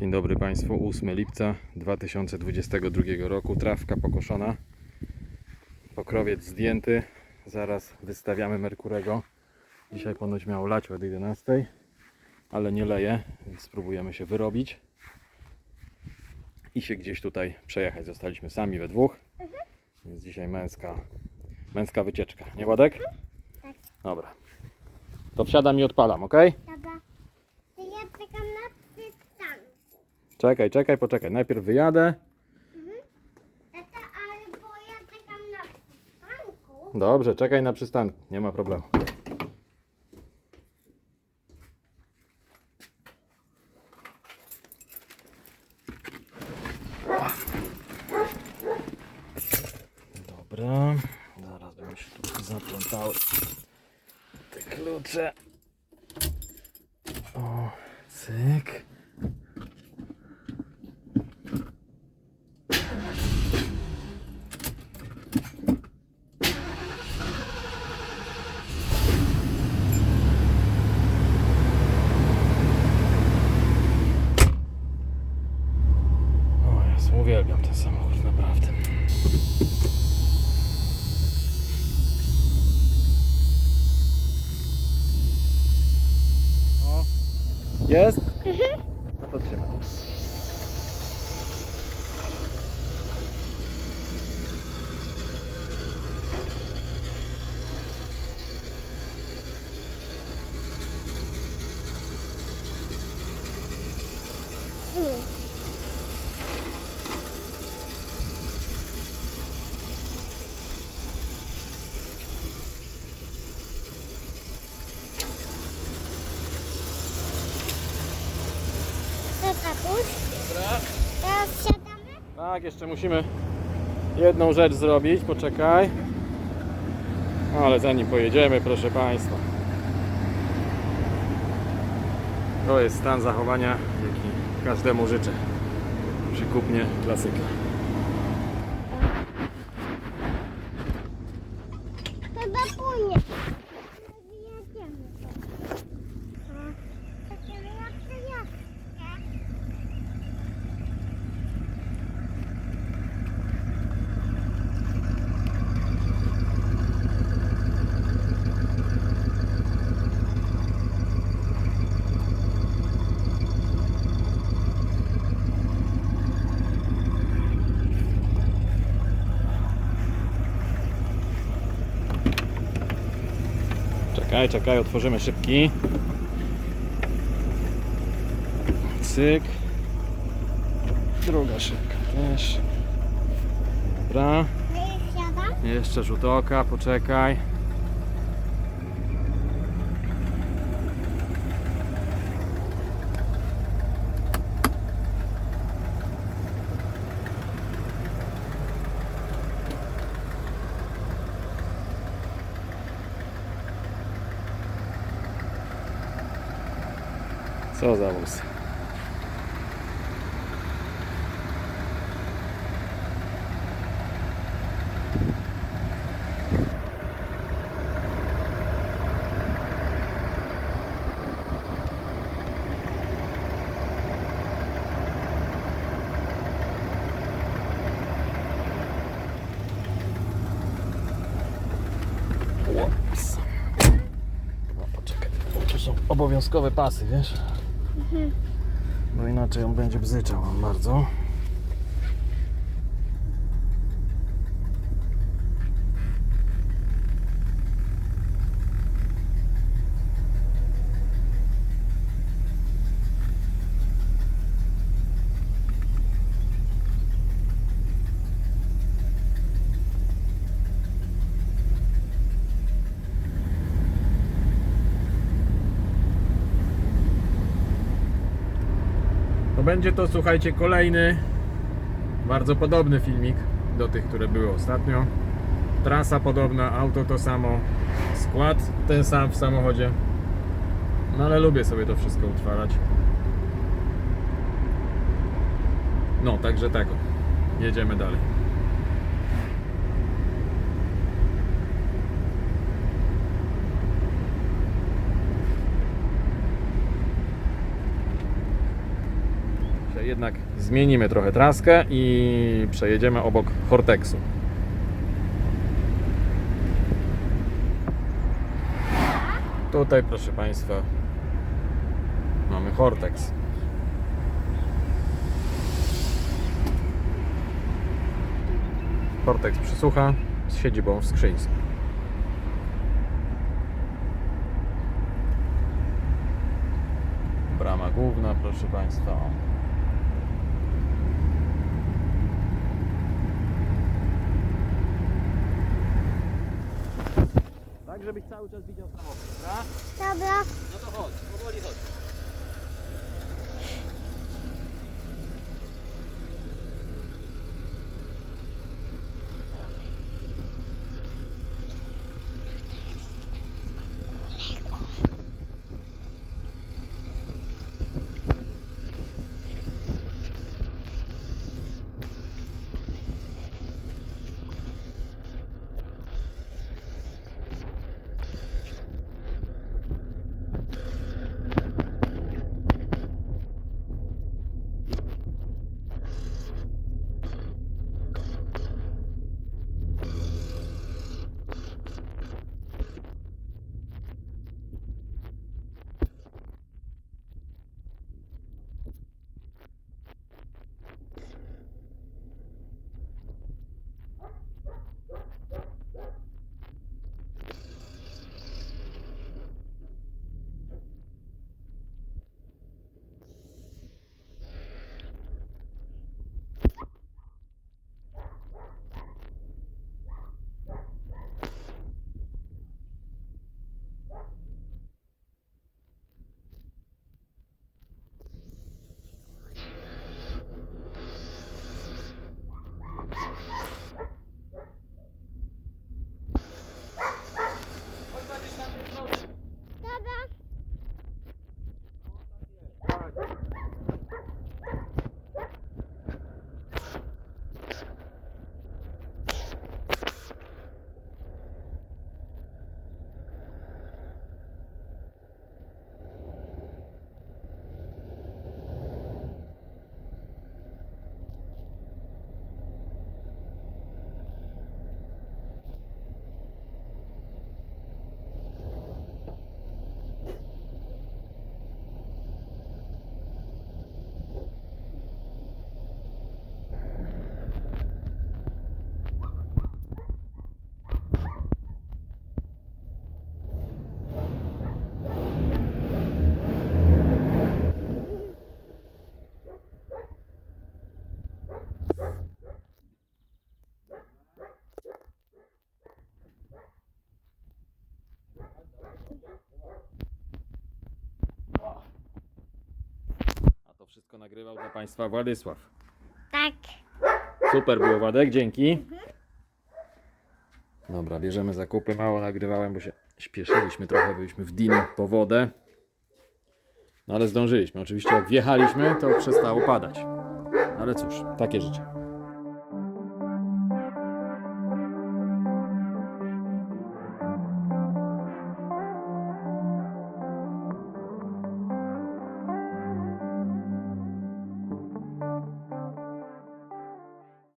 Dzień dobry Państwu, 8 lipca 2022 roku. Trawka pokoszona, pokrowiec zdjęty. Zaraz wystawiamy Merkurego. Dzisiaj ponoć miało lać od 11, ale nie leje, więc spróbujemy się wyrobić i się gdzieś tutaj przejechać. Zostaliśmy sami we dwóch, więc dzisiaj męska, męska wycieczka. Nie Władek? Tak. Dobra. To wsiadam i odpalam, ok? Dobra. To ja czekam na przystanek. Czekaj, czekaj, poczekaj. Najpierw wyjadę. Ale bo ja czekam na przystanku. Dobrze, czekaj na przystanku. Nie ma problemu. Dobra, zaraz bym się tu zaplątały te klucze. O, cyk. O Jezu, uwielbiam ten samochód, naprawdę. O, jest? No to trzymaj. Dobra. Teraz siadamy. Tak, jeszcze musimy jedną rzecz zrobić, poczekaj. Ale zanim pojedziemy, proszę Państwa. To jest stan zachowania, jaki każdemu życzę. Przy kupnie klasyka. Czekaj, czekaj, otworzymy szybki. Cyk. Druga szybka też. Dobra. Jeszcze rzut oka, poczekaj. Co za wóz. Obowiązkowe pasy, wiesz? Bo inaczej on będzie bzyczał bardzo. To będzie to, słuchajcie, kolejny bardzo podobny filmik do tych, które były ostatnio. Trasa podobna, auto to samo, skład ten sam w samochodzie. No ale lubię sobie to wszystko utrwalać. No, także tego. Jedziemy dalej. Jednak zmienimy trochę traskę i przejedziemy obok Hortexu. Tutaj, proszę Państwa, mamy Hortex. Hortex przysłucha z siedzibą w Skrzyńsku. Brama główna, proszę Państwa. Żebyś cały czas widział samochód, dobra? Dobra. No to chodź, powoli chodź. Nagrywał dla Państwa Władysław. Tak. Super było Władek, dzięki. Dobra, bierzemy zakupy. Mało nagrywałem, bo się śpieszyliśmy trochę, byliśmy w Dino po wodę. No ale zdążyliśmy. Oczywiście jak wjechaliśmy, to przestało padać. Ale cóż, takie życie.